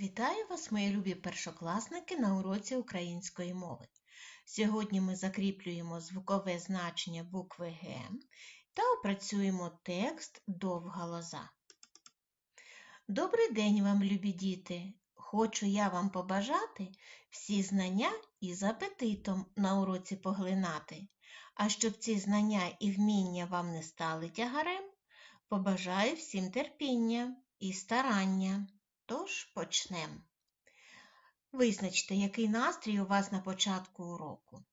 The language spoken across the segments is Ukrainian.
Вітаю вас, мої любі першокласники, на уроці української мови. Сьогодні ми закріплюємо звукове значення букви Г та опрацюємо текст довга лоза. Добрий день вам, любі діти! Хочу я вам побажати всі знання із апетитом на уроці поглинати. А щоб ці знання і вміння вам не стали тягарем, побажаю всім терпіння і старання. Тож почнемо. Визначте, який настрій у вас на початку уроку.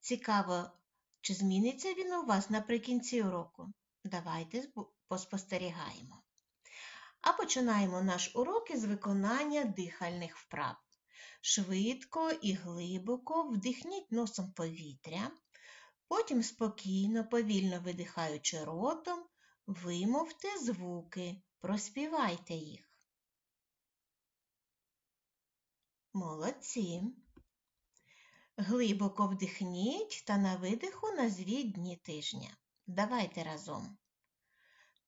Цікаво, чи зміниться він у вас наприкінці уроку? Давайте поспостерігаємо. А починаємо наш урок із виконання дихальних вправ. Швидко і глибоко вдихніть носом повітря, потім спокійно, повільно видихаючи ротом, вимовте звуки, проспівайте їх. Молодці. Глибоко вдихніть та на видиху назвіть дні тижня. Давайте разом.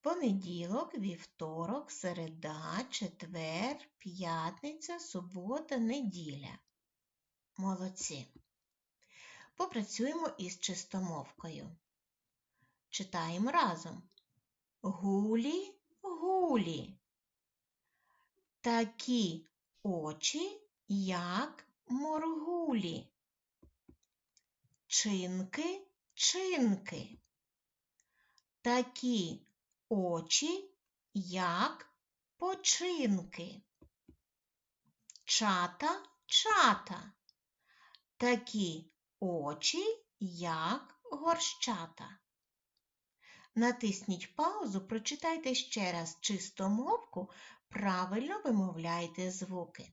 Понеділок, вівторок, середа, четвер, п'ятниця, субота, неділя. Молодці. Попрацюємо із чистомовкою. Читаємо разом. Гулі, гулі. Такі очі як моргулі. Чинки, чинки. Такі очі, як починки. Чата, чата. Такі очі, як горщата. Натисніть паузу, прочитайте ще раз чистомовку, правильно вимовляйте звуки.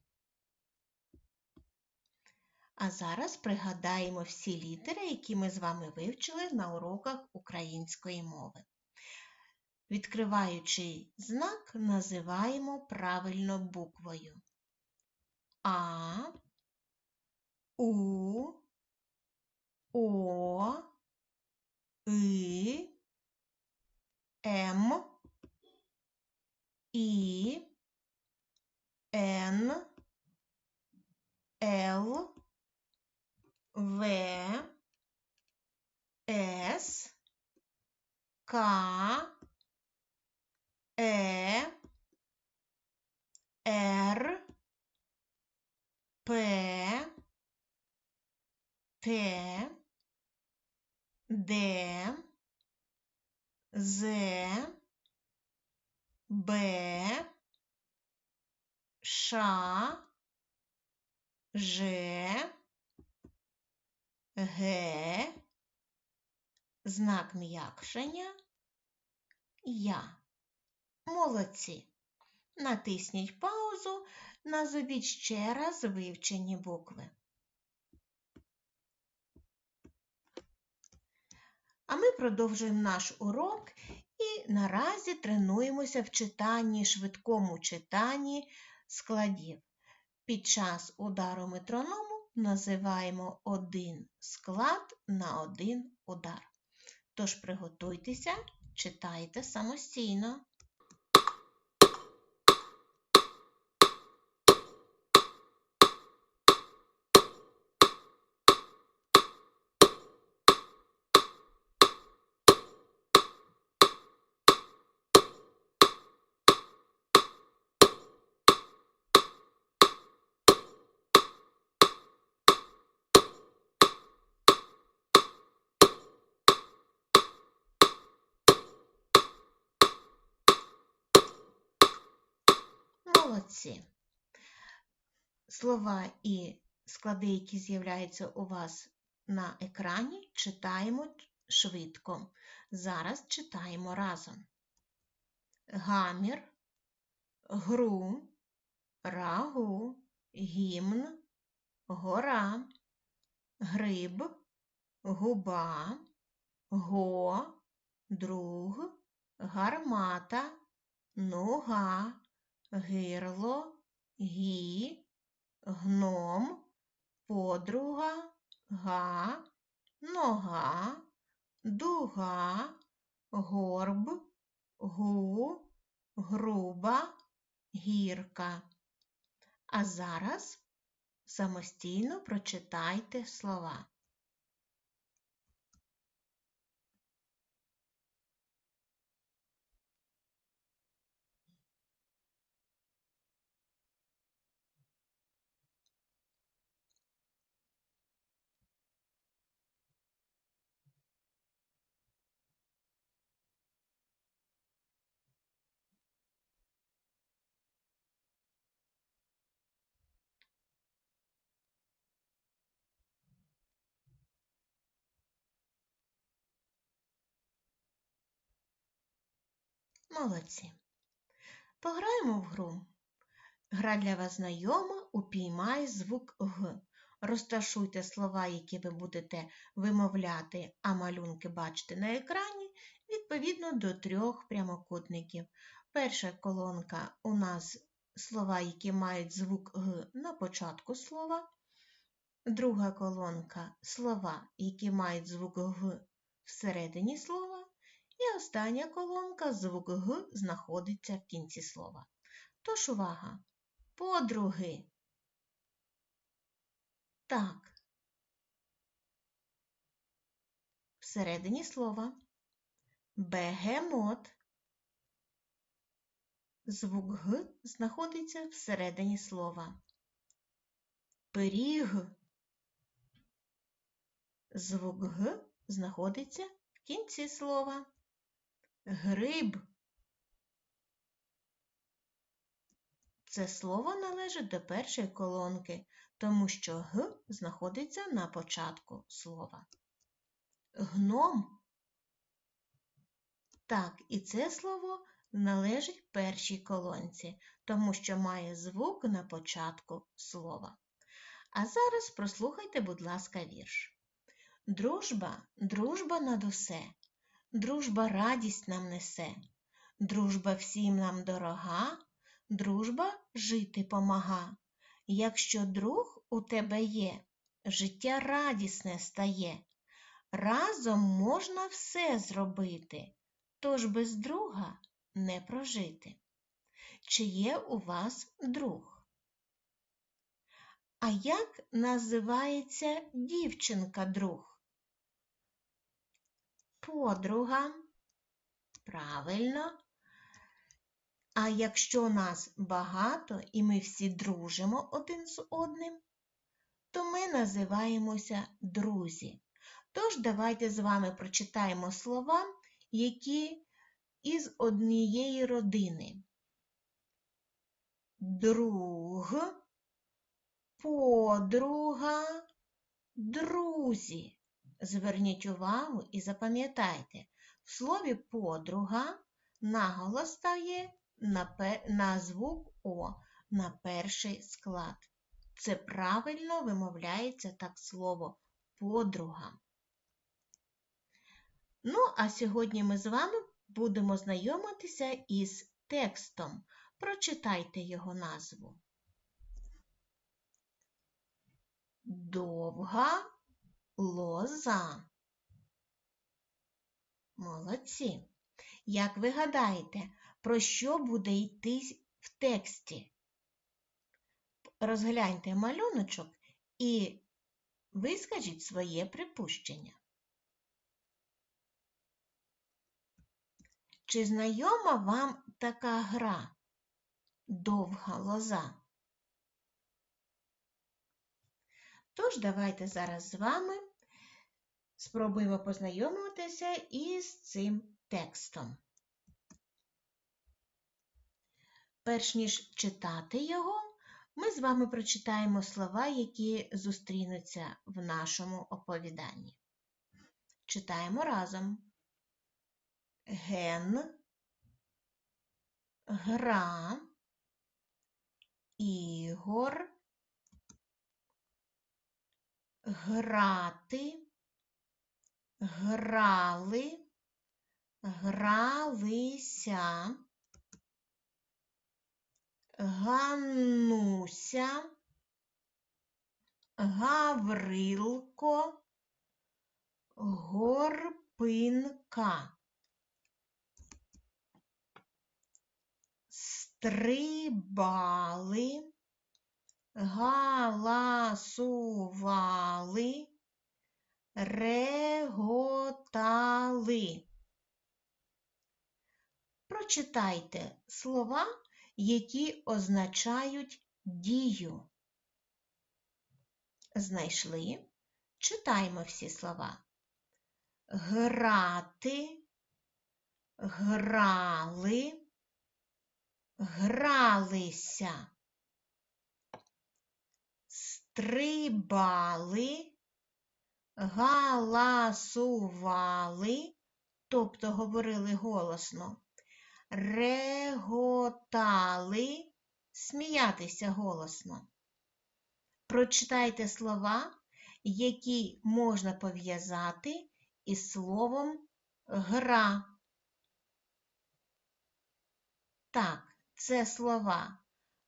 А зараз пригадаємо всі літери, які ми з вами вивчили на уроках української мови. Відкриваючи знак, називаємо правильно буквою А, У, О, И, М, І, Н, Л, в, С, К, Е, Р, П, Т, Д, З, Б, Ш, Ж, Г, знак м'якшення Я. Молодці. Натисніть паузу, назовіть ще раз вивчені букви. А ми продовжуємо наш урок і наразі тренуємося в читанні, швидкому читанні складів. Під час удару метроному називаємо один склад на один удар. Тож приготуйтеся, читайте самостійно. Молодці. Слова і склади, які з'являються у вас на екрані, читаємо швидко. Зараз читаємо разом. Гамір, гру, рагу, гімн, гора, гриб, губа, го, друг, гармата, нога гирло, гі, гном, подруга, га, нога, дуга, горб, гу, груба, гірка. А зараз самостійно прочитайте слова. Молодці. Пограємо в гру. Гра для вас знайома, упіймай звук Г. Розташуйте слова, які ви будете вимовляти, а малюнки бачите на екрані, відповідно до трьох прямокутників. Перша колонка у нас слова, які мають звук Г на початку слова. Друга колонка слова, які мають звук Г всередині слова. І остання колонка звук Г знаходиться в кінці слова. Тож увага. Подруги. Так. Всередині слова. Бегемот. Звук Г знаходиться всередині слова. Пиріг. Звук Г знаходиться в кінці слова. Гриб. Це слово належить до першої колонки, тому що Г знаходиться на початку слова. Гном. Так, і це слово належить першій колонці, тому що має звук на початку слова. А зараз прослухайте, будь ласка, вірш. Дружба, дружба над усе. Дружба радість нам несе, дружба всім нам дорога, дружба жити помага. Якщо друг у тебе є, життя радісне стає. Разом можна все зробити, тож без друга не прожити. Чи є у вас друг? А як називається дівчинка друг? Подруга. Правильно. А якщо нас багато і ми всі дружимо один з одним, то ми називаємося друзі. Тож давайте з вами прочитаємо слова, які із однієї родини. Друг, подруга, друзі. Зверніть увагу і запам'ятайте, в слові подруга наголос стає на, на звук О на перший склад. Це правильно вимовляється так слово подруга. Ну, а сьогодні ми з вами будемо знайомитися із текстом. Прочитайте його назву. Довга лоза. Молодці. Як ви гадаєте, про що буде йти в тексті? Розгляньте малюночок і вискажіть своє припущення. Чи знайома вам така гра довга лоза? Тож, давайте зараз з вами спробуємо познайомитися із цим текстом. Перш ніж читати його, ми з вами прочитаємо слова, які зустрінуться в нашому оповіданні. Читаємо разом. Ген, гра, ігор, грати, грали, гралися, Ганнуся, Гаврилко, Горпинка. Стрибали, галасували, реготали. Прочитайте слова, які означають дію. Знайшли? Читаємо всі слова. Грати, грали, гралися, стрибали, галасували, тобто говорили голосно, реготали, сміятися голосно. Прочитайте слова, які можна пов'язати із словом гра. Так, це слова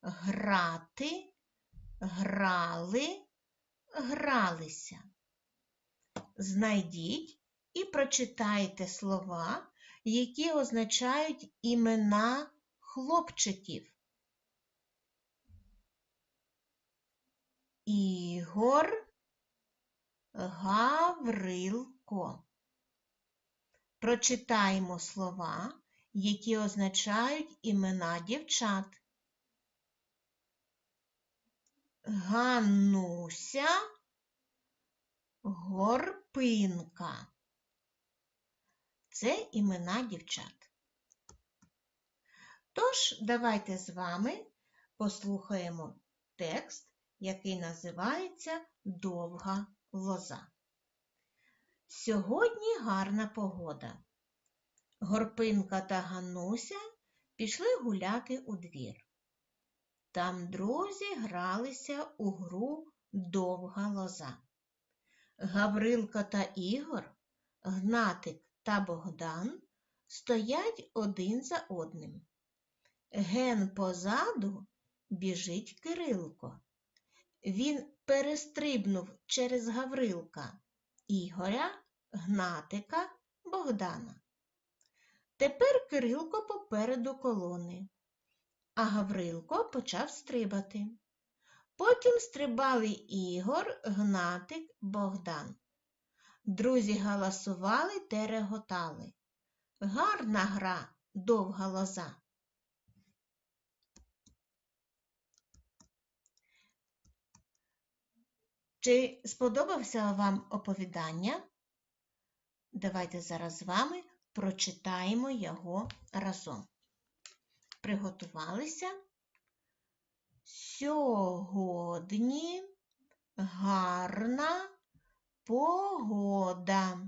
грати, грали, гралися. Знайдіть і прочитайте слова, які означають імена хлопчиків. Ігор Гаврилко. Прочитаємо слова, які означають імена дівчат. Ганнуся, Горпинка. Це імена дівчат. Тож, давайте з вами послухаємо текст, який називається Довга лоза. Сьогодні гарна погода. Горпинка та Гануся пішли гуляти у двір. Там друзі гралися у гру довга лоза. Гаврилка та Ігор, Гнатик та Богдан стоять один за одним. Ген позаду біжить Кирилко. Він перестрибнув через Гаврилка, Ігоря, Гнатика, Богдана. Тепер Кирилко попереду колони, а Гаврилко почав стрибати. Потім стрибали Ігор, Гнатик, Богдан. Друзі галасували та реготали. Гарна гра, довга лоза. Чи сподобався вам оповідання? Давайте зараз з вами прочитаємо його разом. Приготувалися. Сьогодні гарна погода.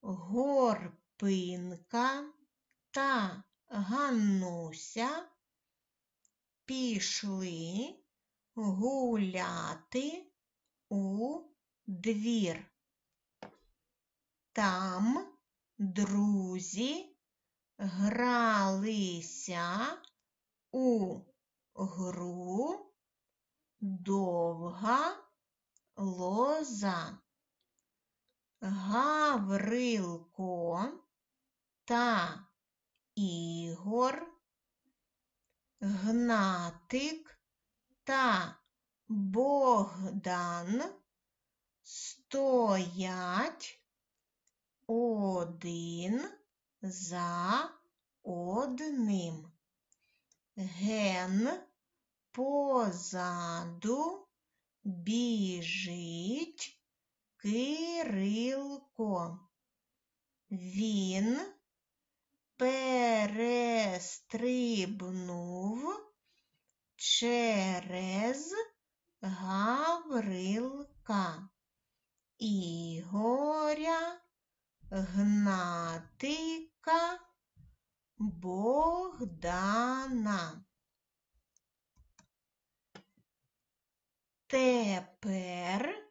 Горпинка та Ганнуся пішли гуляти у двір. Там друзі гралися у гру довга лоза. Гаврилко та Ігор, Гнатик та Богдан стоять один за одним. Ген позаду біжить Кирилко. Він перестрибнув через Гаврилка, Ігоря, Гнатика, Богдана. Тепер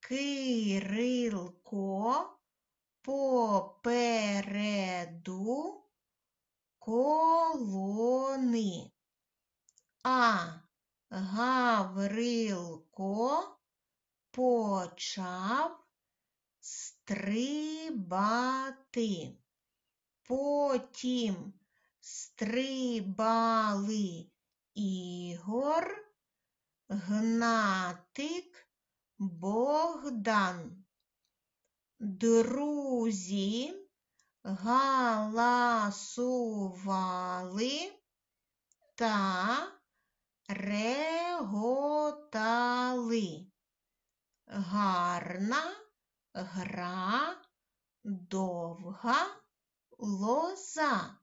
Кирилко попереду колони, а Гаврилко почав стрибати. Потім стрибали Ігор, Гнатик, Богдан. Друзі галасували та реготали. Гарна гра довга лоза.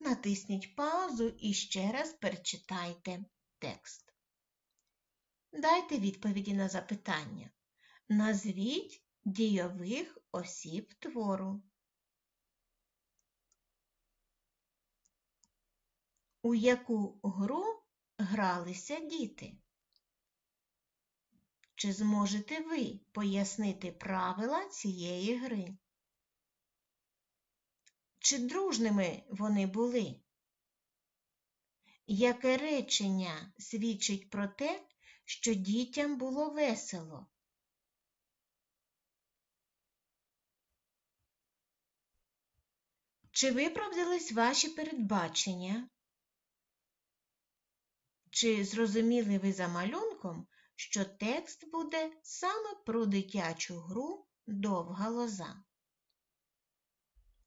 Натисніть паузу і ще раз перечитайте текст. Дайте відповіді на запитання. Назвіть дійових осіб твору. У яку гру гралися діти? Чи зможете ви пояснити правила цієї гри? Чи дружними вони були? Яке речення свідчить про те, що дітям було весело? Чи виправдались ваші передбачення? Чи зрозуміли ви за малюнком, що текст буде саме про дитячу гру довга лоза?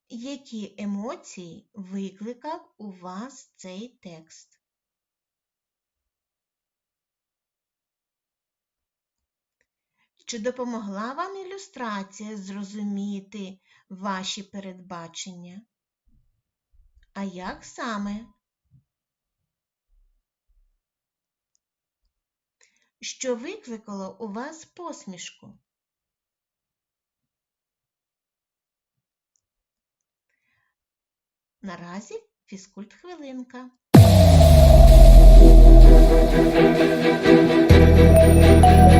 Які емоції викликав у вас цей текст? Чи допомогла вам ілюстрація зрозуміти ваші передбачення? А як саме? Що викликало у вас посмішку? Наразі фізкульт хвилинка. Розгляньте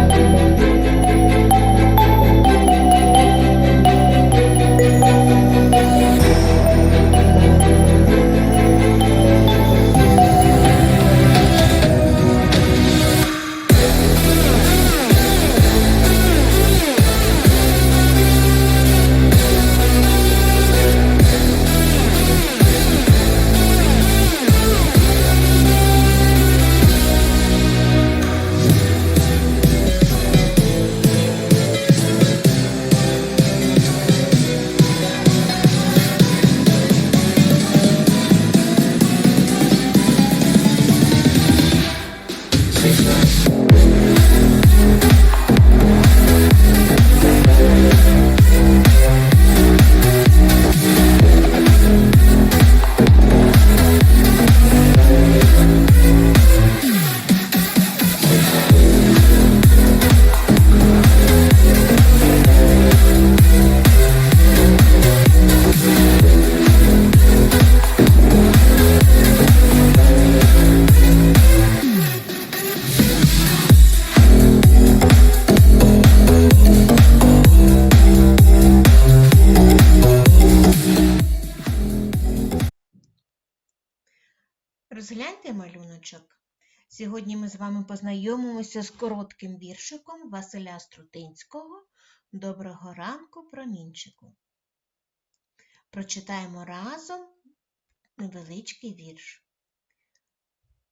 Сьогодні ми з вами познайомимося з коротким віршиком Василя Струтинського Доброго ранку, промінчику. Прочитаємо разом невеличкий вірш.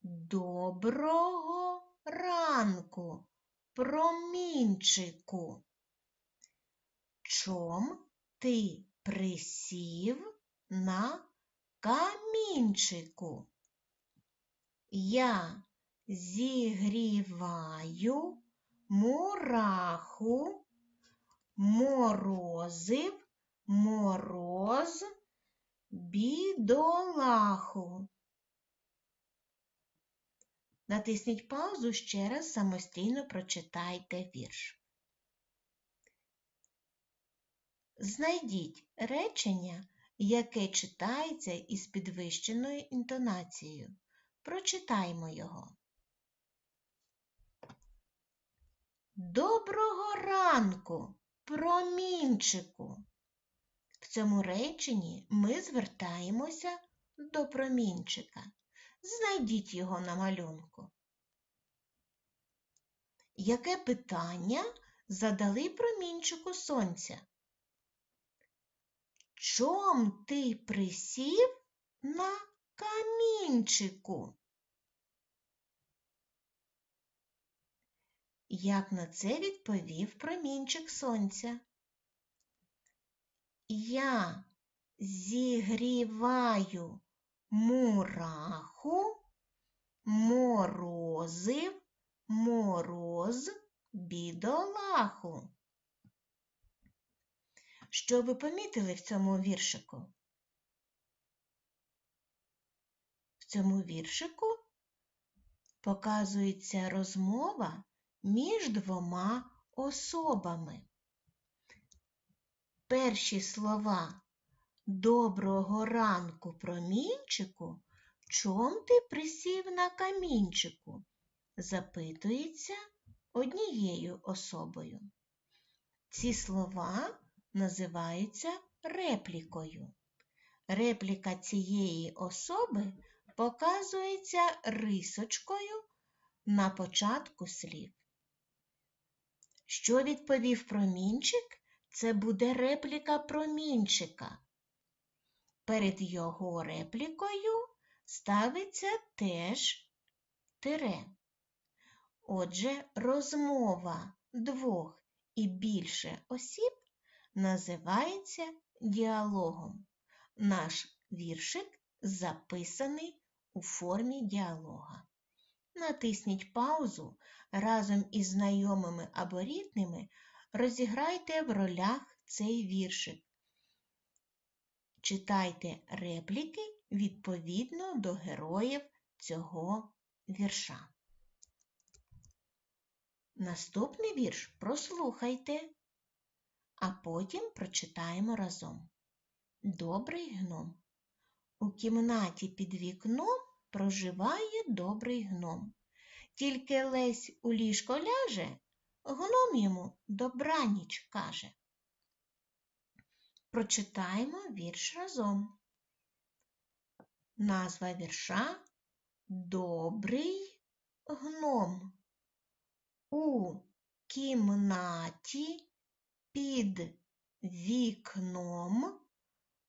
Доброго ранку, промінчику. Чом ти присів на камінчику? Я зігріваю мураху, морозив мороз бідолаху. Натисніть паузу ще раз самостійно прочитайте вірш. Знайдіть речення, яке читається із підвищеною інтонацією. Прочитаймо його. Доброго ранку, промінчику. В цьому реченні ми звертаємося до промінчика. Знайдіть його на малюнку. Яке питання задали промінчику сонця? Чом ти присів на камінчику. Як на це відповів промінчик сонця? Я зігріваю мураху, морозив мороз бідолаху. Що ви помітили в цьому віршику? В цьому віршику показується розмова між двома особами. Перші слова Доброго ранку, промінчику, чом ти присів на камінчику? запитується однією особою. Ці слова називаються реплікою. Репліка цієї особи показується рисочкою на початку слів. Що відповів промінчик? Це буде репліка промінчика. Перед його реплікою ставиться теж тире. Отже, розмова двох і більше осіб називається діалогом. Наш віршик записаний у формі діалога. Натисніть паузу разом із знайомими або рідними розіграйте в ролях цей віршик. Читайте репліки відповідно до героїв цього вірша. Наступний вірш прослухайте, а потім прочитаємо разом. Добрий гном. У кімнаті під вікном проживає добрий гном. Тільки лесь у ліжко ляже, гном йому добраніч каже. Прочитаємо вірш разом. Назва вірша Добрий гном. У кімнаті під вікном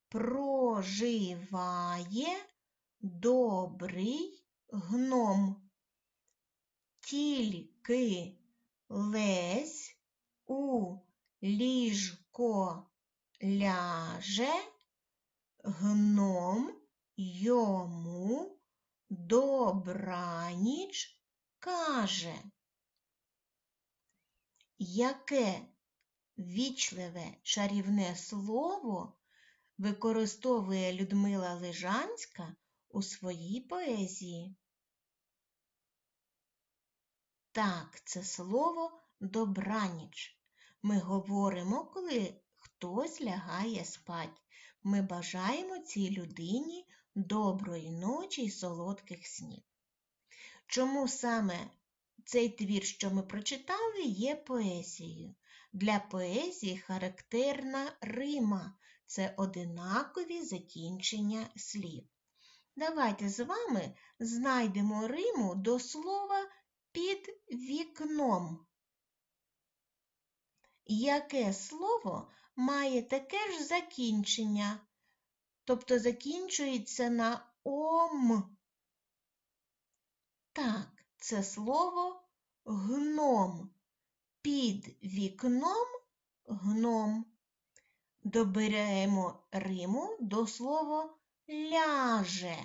проживає добрий гном. Тільки лесь у ліжко ляже, гном йому добраніч каже. Яке вічливе чарівне слово використовує Людмила Лежанська у своїй поезії? Так, це слово добраніч. Ми говоримо, коли хтось лягає спать. Ми бажаємо цій людині доброї ночі й солодких снів. Чому саме цей твір, що ми прочитали, є поезією? Для поезії характерна Рима це одинакові закінчення слів. Давайте з вами знайдемо Риму до слова під вікном. Яке слово має таке ж закінчення, тобто закінчується на ом? Так, це слово гном. Під вікном гном. Доберемо Риму до слова ляже.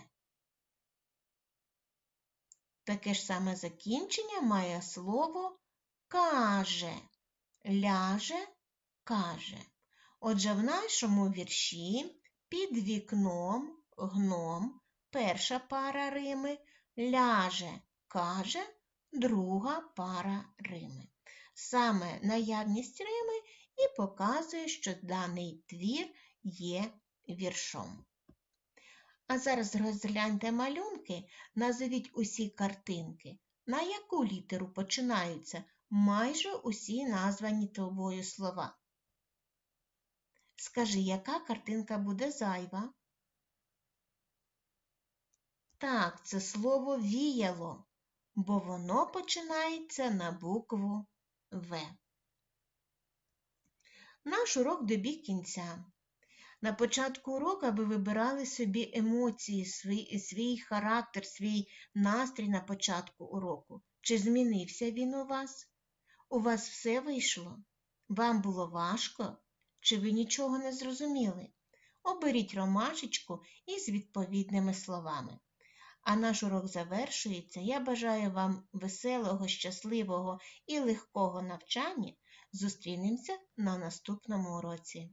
Таке ж саме закінчення має слово каже. Ляже, каже. Отже, в нашому вірші під вікном гном перша пара Рими, ляже, каже, друга пара Рими. Саме наявність Рими і показує, що даний твір є віршом. А зараз розгляньте малюнки, назовіть усі картинки, на яку літеру починаються майже усі названі тобою слова. Скажи, яка картинка буде зайва? Так, це слово віяло, бо воно починається на букву В. Наш урок добіг кінця. На початку уроку ви вибирали собі емоції, свій, свій характер, свій настрій на початку уроку. Чи змінився він у вас? У вас все вийшло? Вам було важко? Чи ви нічого не зрозуміли? Оберіть ромашечку із відповідними словами. А наш урок завершується. Я бажаю вам веселого, щасливого і легкого навчання. Зустрінемося на наступному уроці.